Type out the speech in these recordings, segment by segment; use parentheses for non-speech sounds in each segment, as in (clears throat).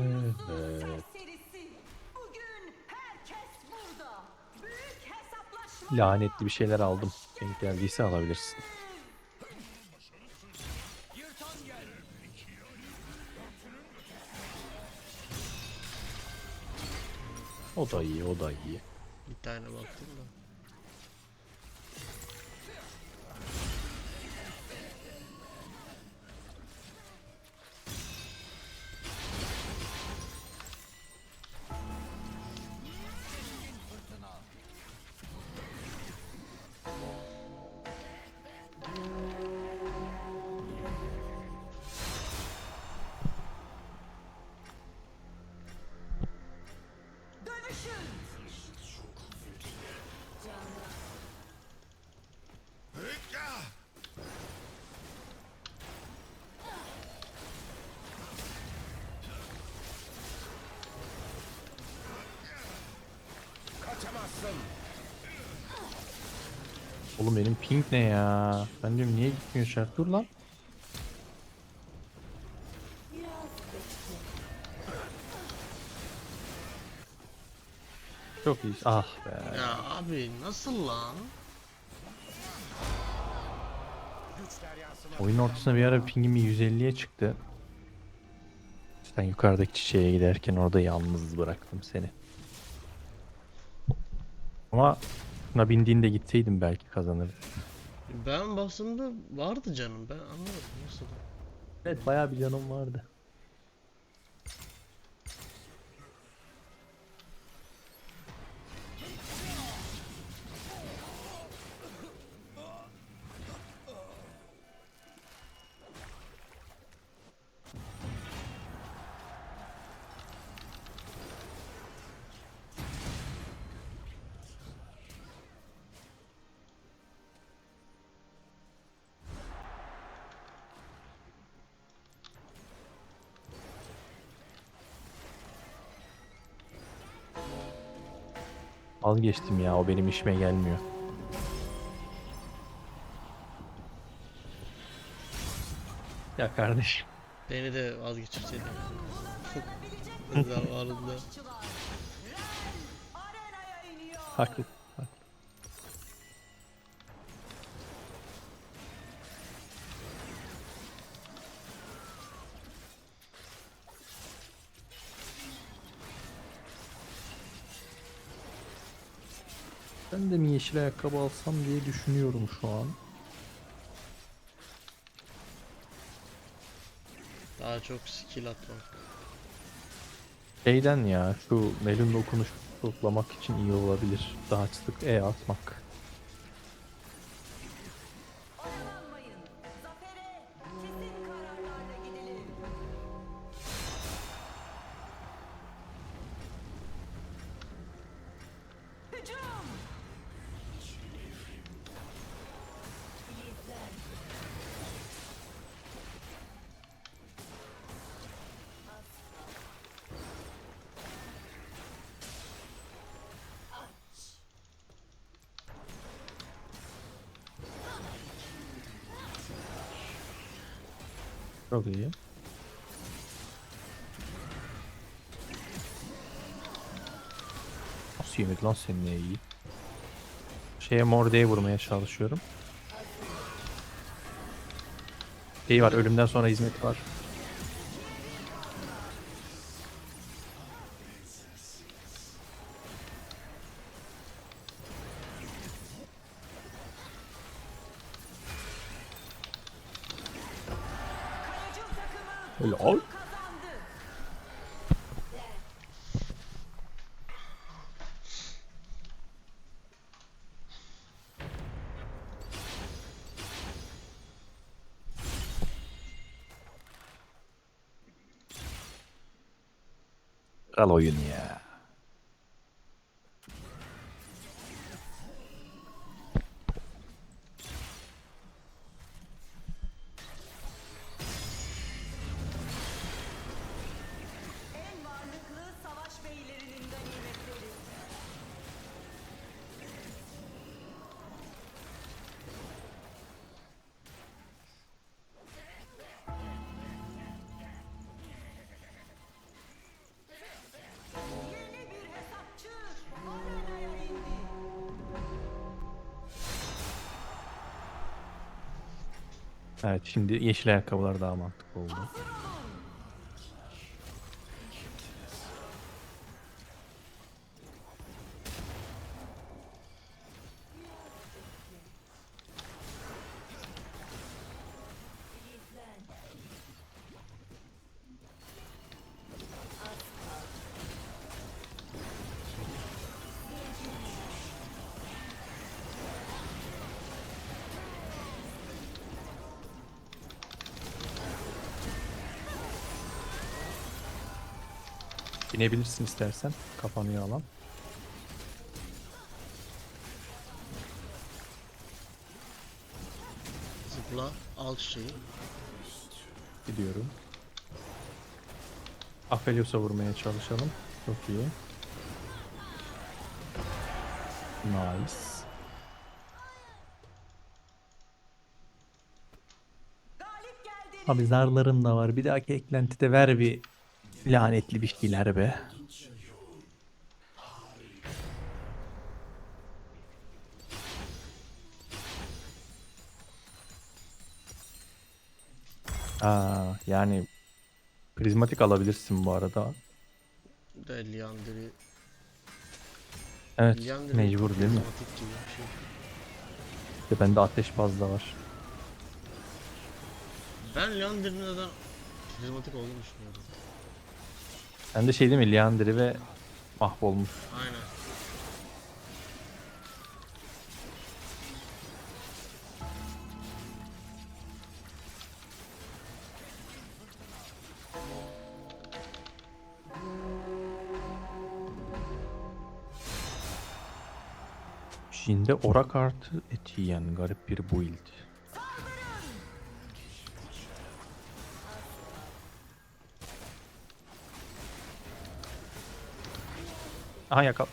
Evet. serisi. Bugün herkes burada. Büyük hesaplaşma. Lanetli bir şeyler aldım. Denk geldiyse alabilirsin. O da iyi, o da iyi. Bir tane baktım da. Oğlum benim ping ne ya? Ben diyorum niye gitmiyor şart? Dur lan. Çok iyi. Ah be. Ya abi nasıl lan? Oyun ortasında bir ara pingim 150'ye çıktı. Sen yukarıdaki çiçeğe giderken orada yalnız bıraktım seni. Ama buna bindiğinde gitseydim belki kazanırdım. Ben bastığımda vardı canım ben anlamadım nasıl. Evet bayağı bir canım vardı. Vazgeçtim ya o benim işime gelmiyor. Ya kardeşim. Beni de vazgeçirseydin. Zamanında. Arenaya iniyor. Haklı. Ben de mi yeşil ayakkabı alsam diye düşünüyorum şu an. Daha çok skill atmak. Şeyden ya şu melun dokunuş toplamak için iyi olabilir. Daha sık E atmak. Çok iyi. Nasıl yemek lan senin iyi? Şeye Morde'ye vurmaya çalışıyorum. Şey var ölümden sonra hizmet var. Helal. Kal oyun ya. Evet şimdi yeşil ayakkabılar daha mantıklı oldu. Binebilirsin istersen. Kapanıyor alan. Zıpla. Al çiçeği. Gidiyorum. Aphelios'a vurmaya çalışalım. Çok iyi. Nice. Abi zarlarım da var. Bir dahaki eklentide ver bir lanetli bir şeyler be. Aa, yani prizmatik alabilirsin bu arada. De Liandry. Evet, Liandry mecbur değil mi? otomatik gibi bir şey. İşte bende ateş fazla var. Ben Liandry'nin neden prizmatik olduğunu düşünüyorum. Bende şey değil mi? Liandry ve mahvolmuş. Aynen. Şimdi ora kartı eti yiyen garip bir build. Aha yakal.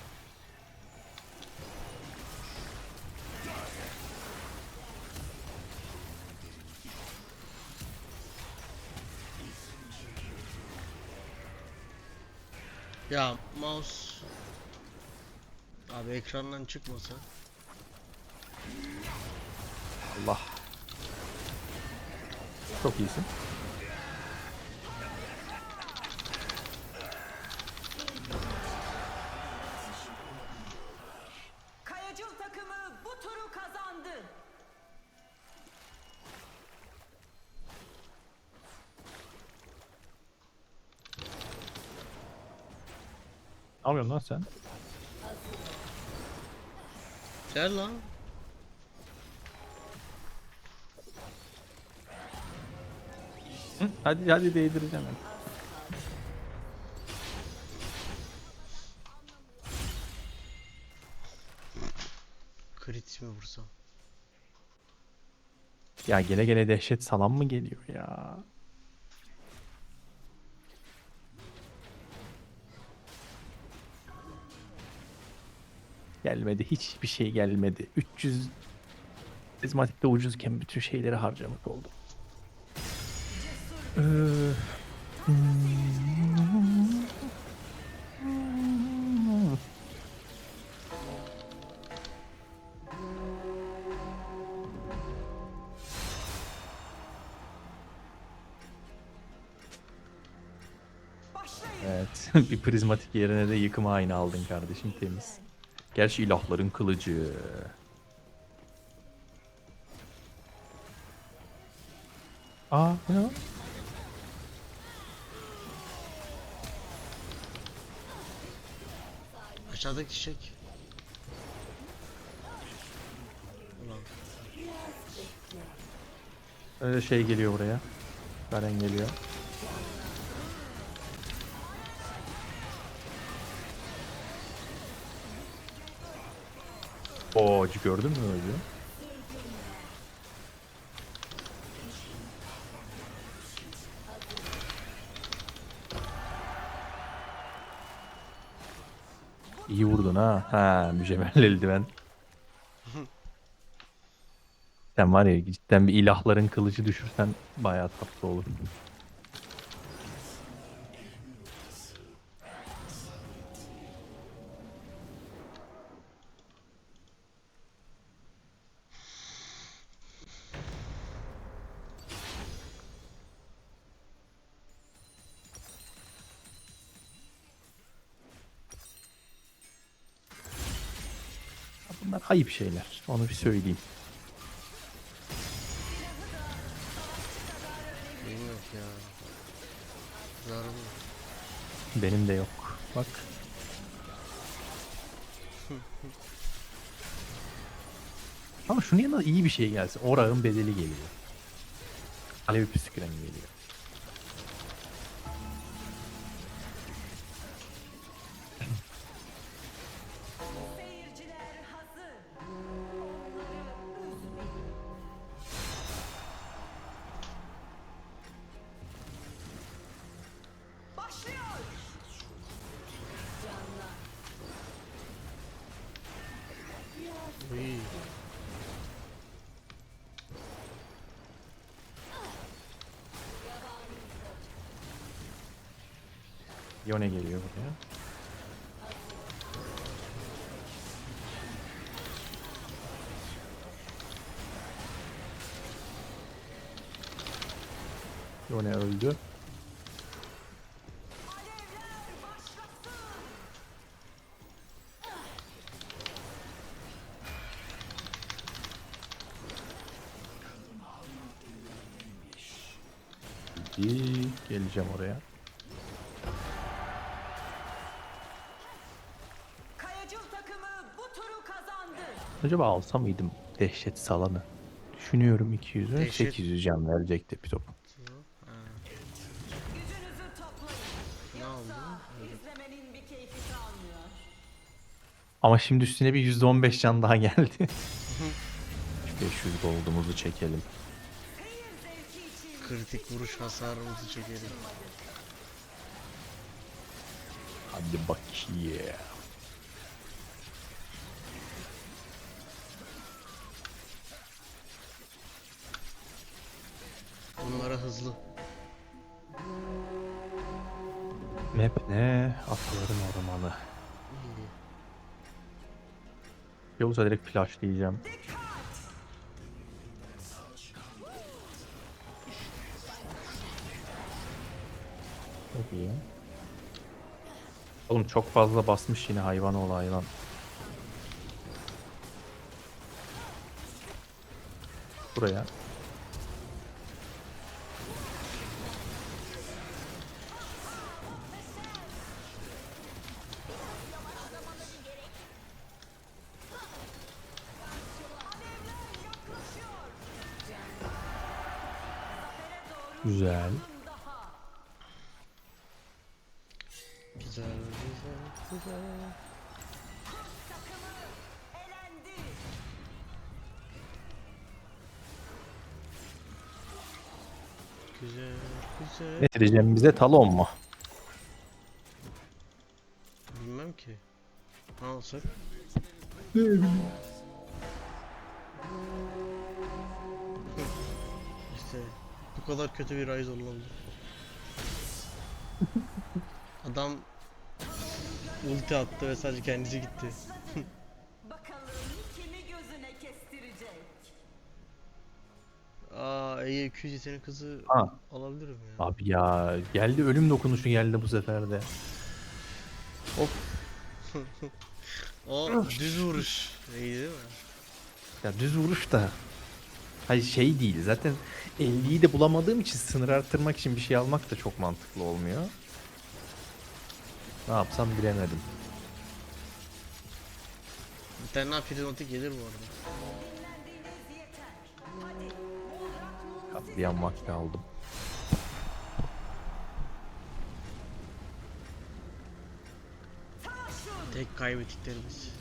Ya mouse Abi ekrandan çıkmasa Allah. Çok iyisin. Yapıyorsun lan sen? Gel lan Hı? Hadi hadi değdireceğim ben. Crit mi vursam Ya gele gele dehşet salam mı geliyor ya? Gelmedi. Hiçbir şey gelmedi. 300 prizmatikte ucuzken bütün şeyleri harcamış oldum. Ee. Evet. (laughs) bir prizmatik yerine de yıkım ayna aldın kardeşim temiz. Gerçi ilahların kılıcı. Aa ne o? Aşağıdaki çiçek Ulan Öyle şey geliyor buraya. Garen geliyor. Oo gördün mü öyle? İyi vurdun ha. Ha mücevherli eldiven. (laughs) Sen var ya cidden bir ilahların kılıcı düşürsen bayağı tatlı olur. Ayıp şeyler. Onu bir söyleyeyim. Benim yok ya. Zararım yok. Benim de yok. Bak. Ama şunun yanında iyi bir şey gelsin. Orağın bedeli geliyor. Alevi püsküren geliyor. Uy. Yone geliyor buraya. Yone öldü. İyi, geleceğim oraya. Kayacıl takımı bu turu kazandı. Acaba alsa mıydım dehşet salanı? Düşünüyorum 200'ü. Dehşet- 800 can verecekti bir top. Ha. Gücünüzü toplayın. Ne Yoksa oldu? izlemenin bir keyfi kalmıyor. Ama şimdi üstüne bir %15 can daha geldi. 500 gold'umuzu çekelim. Kritik vuruş hasarımızı çekelim. Hadi bakayım. Bunlara hızlı. Map ne? Ataların ormanı. İyi. Yavuz'a direkt flashlayacağım. Çok iyi. Oğlum çok fazla basmış yine hayvan ol hayvan. Buraya. Güzel. Ne diyeceğim bize talon mu? Bilmem ki. Ne alsak? (laughs) işte bu kadar kötü bir Ryze olabilir. Adam ulti attı ve sadece kendisi gitti. 200 yetenek hızı Ha. alabilirim ya. Abi ya geldi ölüm dokunuşu geldi bu sefer de. (laughs) O düz vuruş. İyi değil mi? Ya düz vuruş da. Hayır şey değil zaten 50'yi de bulamadığım için sınır arttırmak için bir şey almak da çok mantıklı olmuyor. Ne yapsam bilemedim. Bir tane hipnotik gelir bu arada. Katliam vakti aldım. Tek kaybettiklerimiz.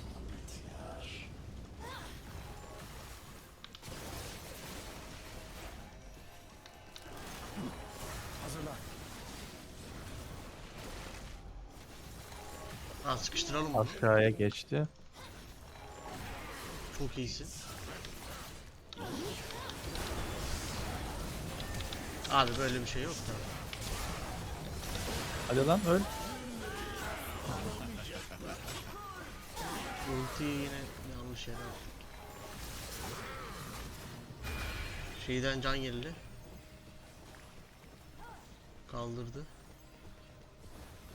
Ha sıkıştıralım onu. Aşağıya geçti. Çok iyisin. Abi böyle bir şey yok da. Hadi lan öl. Ulti yine yanlış yere attık. Şeyden can geldi. Kaldırdı.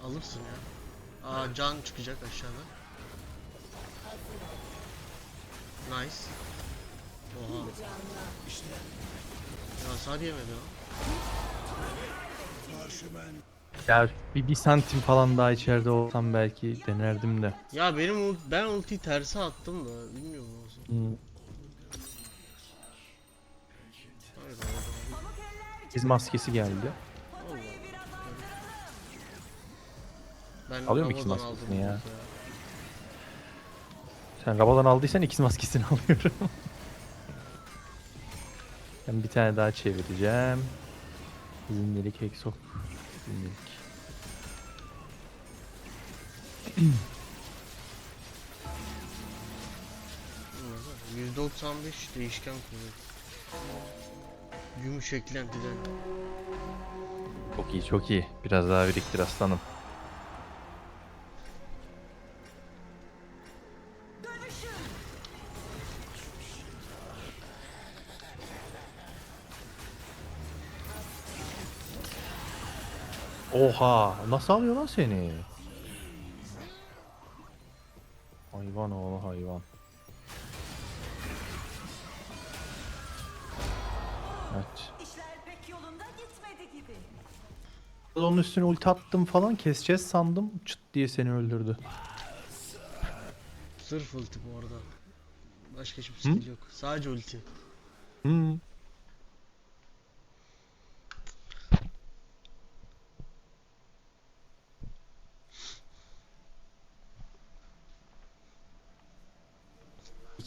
Alırsın ya. Aa can çıkacak aşağıda. Nice. Oha. Ya hasar yemedi o. Ya bir, bir santim falan daha içeride olsam belki denerdim de. Ya benim ult- ben ultiyi terse attım da bilmiyorum olsun. Hmm. Hayır, hayır, Biz maskesi geldi. arttıralım. Ben Alıyor mu ikisi maskesini aldım ya? ulti Sen Rabadan aldıysan ikiz maskesini (laughs) alıyorum. ben bir tane daha çevireceğim. Zindelik Hexok. Zindelik. Bilmiyorum. %95 değişken kuvvet. Gümüş eklentiden. Çok iyi çok iyi. Biraz daha biriktir aslanım. Oha! Nasıl alıyor lan seni? Hayvan oğlu hayvan. Evet. İşler pek yolunda gitmedi gibi. Onun üstüne ulti attım falan keseceğiz sandım. Çıt diye seni öldürdü. Sırf ulti bu arada. Başka hiçbir skill yok. Sadece ulti. Hmm.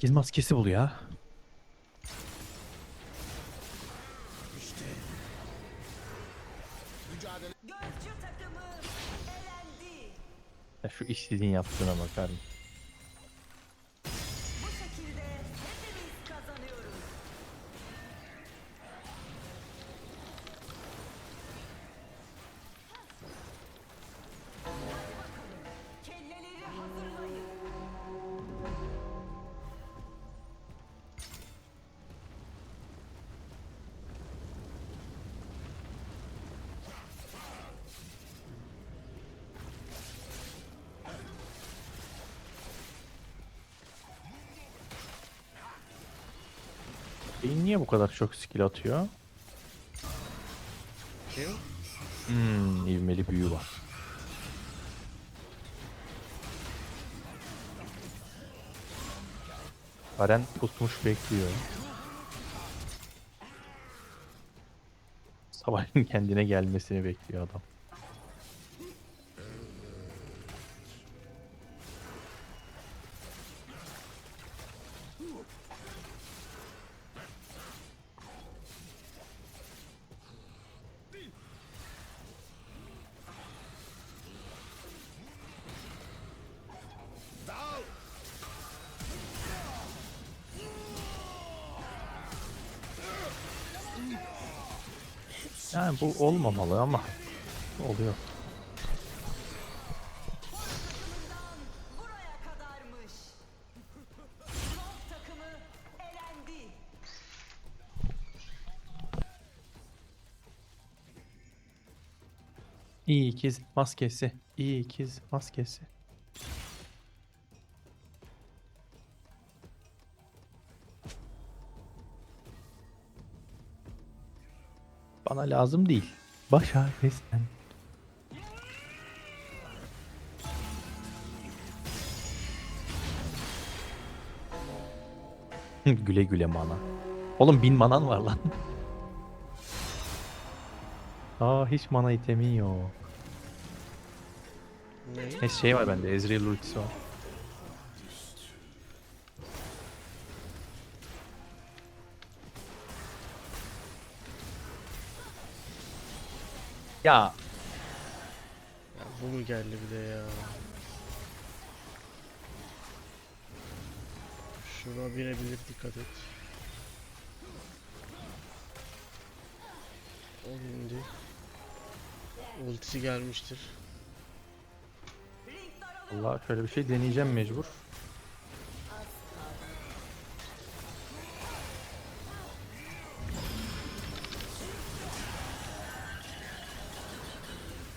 İkiz maskesi bul ya. Şu işsizin yaptığına bakarım. Bu kadar çok skill atıyor? Hmm, ivmeli büyü var. Garen pusmuş bekliyor. Sabahın kendine gelmesini bekliyor adam. Bu olmamalı ama oluyor. İyi ikiz maskesi. İyi ikiz maskesi. Bana lazım değil. Baş ağrısı. (laughs) güle güle mana. Oğlum bin manan var lan. (laughs) Aa hiç mana itemin yok. Ne? Neyse şey var bende Ezreal ultisi var. Ya Ya bu mu geldi bir de ya? Şuna binebilir dikkat et. O indi. Ultisi gelmiştir. Allah şöyle bir şey deneyeceğim mecbur.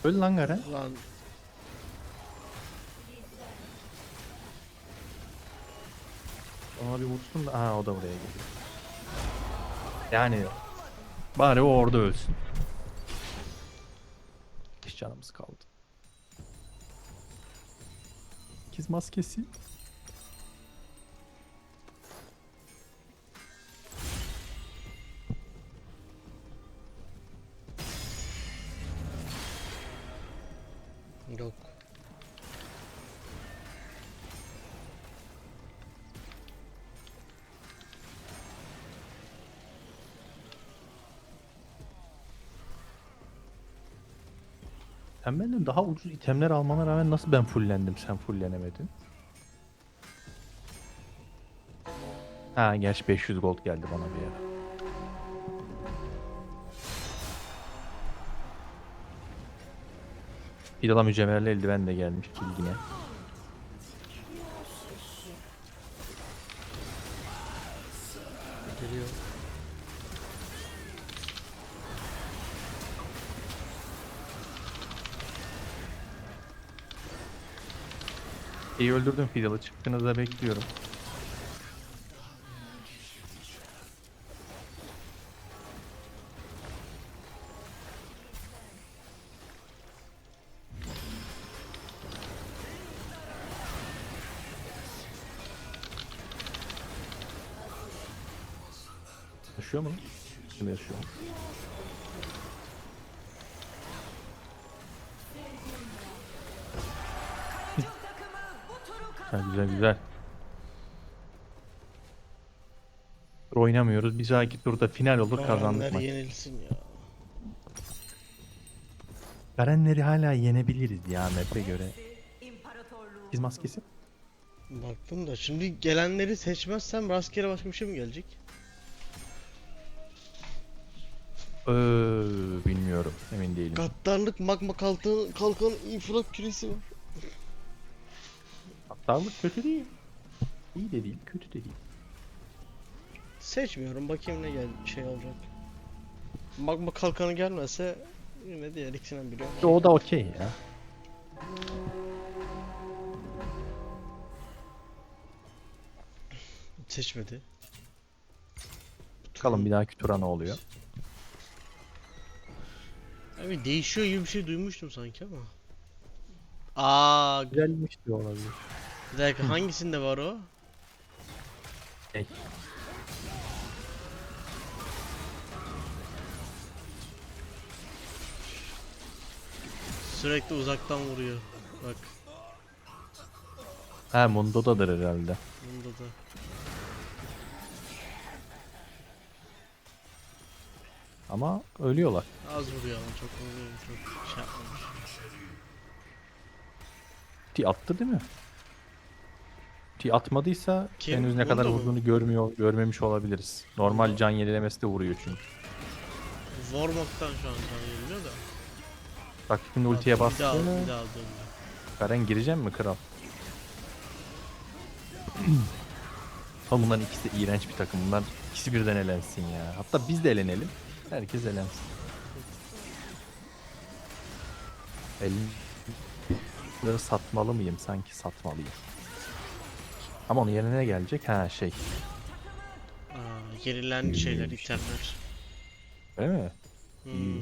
Öl lan Garen. Lan Aa Ona bir vursun da. Ha o da buraya geliyor. Yani bari o orada ölsün. Hiç canımız kaldı. İkiz maskesi. Sen benden daha ucuz itemler almana rağmen nasıl ben fullendim sen fullenemedin? Ha gerçi 500 gold geldi bana bir ara. Fidala mücevherli eldiven de gelmiş bilgine. Geliyor. İyi öldürdüm Fidal'ı çıktığınızda bekliyorum. Yaşıyor mu? Şimdi yaşıyor. Kazandı. güzel güzel. Oynamıyoruz. Bir dahaki turda final olur kazandık Garenler maç. yenilsin ya. Garenleri hala yenebiliriz ya map'e göre. Biz maskesi. Baktım da şimdi gelenleri seçmezsem rastgele başka bir şey mi gelecek? Ee, bilmiyorum. Emin değilim. Gaddarlık magma kalkan, kalkan infilak küresi var. Aptallık kötü değil. İyi de değil, kötü de değil. Seçmiyorum bakayım ne gel şey olacak. Magma kalkanı gelmezse yine diğer ikisinden biri. O da okey ya. Seçmedi. Bakalım bir dahaki tura ne oluyor. Abi değişiyor gibi bir şey duymuştum sanki ama. Aa, Güzelmiş de olabilir. Bir dakika hangisinde var o? Ey. Sürekli uzaktan vuruyor. Bak Ha Mundo'dadır herhalde. bunda da. Ama ölüyorlar. Az vuruyor ama çok vuruyor. Çok şey yapmamış. Ti attı değil mi? Ti atmadıysa Kim? henüz ne kadar Mundo mu? vurduğunu görmüyor, görmemiş olabiliriz. Normal can yenilemesi de vuruyor çünkü. Vormok'tan şu an can yeniliyor da. Şimdi ultiye Bir daha, bir daha döndü. Karen gireceğim mi kral? (clears throat) Oğlum bunların ikisi iğrenç bir takım. Bunlar ikisi birden elensin ya. Hatta biz de elenelim. Herkes elensin. Elini satmalı mıyım? Sanki satmalıyım. Ama onun yerine ne gelecek? Ha şey. Aa, yenilen şeyler, itemler. Değil mi? Hmm.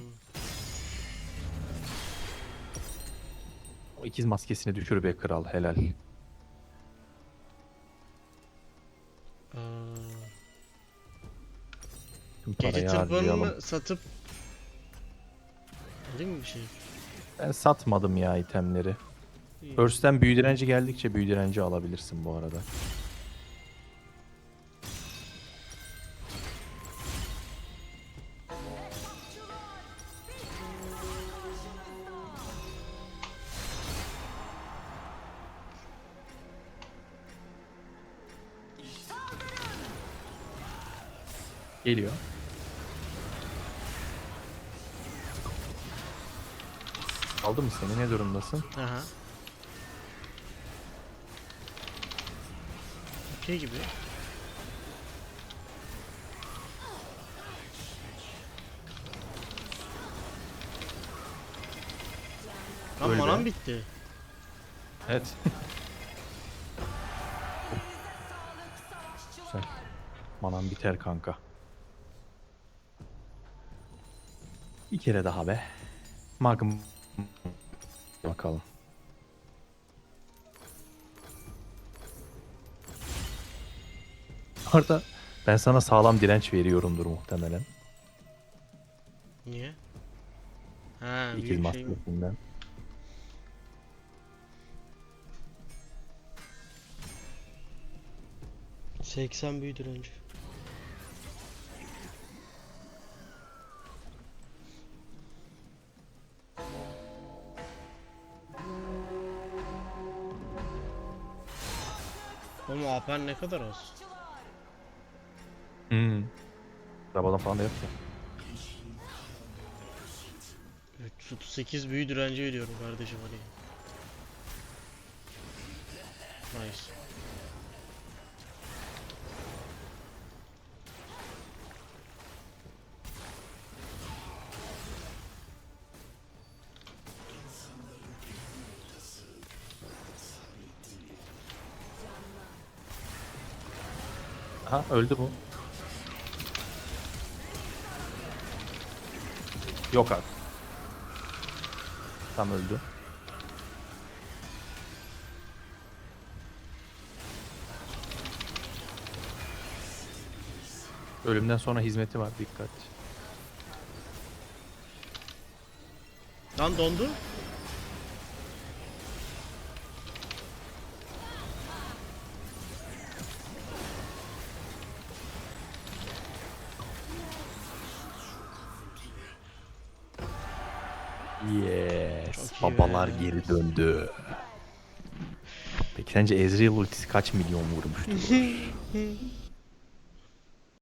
O ikiz maskesini düşür be kral. Helal. Aa, Tüm gece parayı harcayalım. satıp Alayım mı bir şey? Ben satmadım ya itemleri. İyi. Burst'ten büyü direnci geldikçe büyü direnci alabilirsin bu arada. Geliyor. Aldı mı seni? Ne durumdasın? Aha. Okey gibi. Lan Öyle. manam bitti. Evet. Manam biter kanka. Bir kere daha be. Magm. Bakalım. Orada ben sana sağlam direnç veriyorumdur muhtemelen. Niye? Ha, İkiz büyük şey mi? maskesinden. mi? 80 büyüdür önce. Ama AP'n ne kadar az? Hmm. Arabadan falan da yok ya. 338 büyü direnci veriyorum kardeşim hadi. Nice. Aha öldü bu. Yok abi. Tam öldü. Ölümden sonra hizmeti var dikkat. Lan dondu. Geri döndü. Peki sence Ezreal ultisi kaç milyon vurmuştur? (laughs)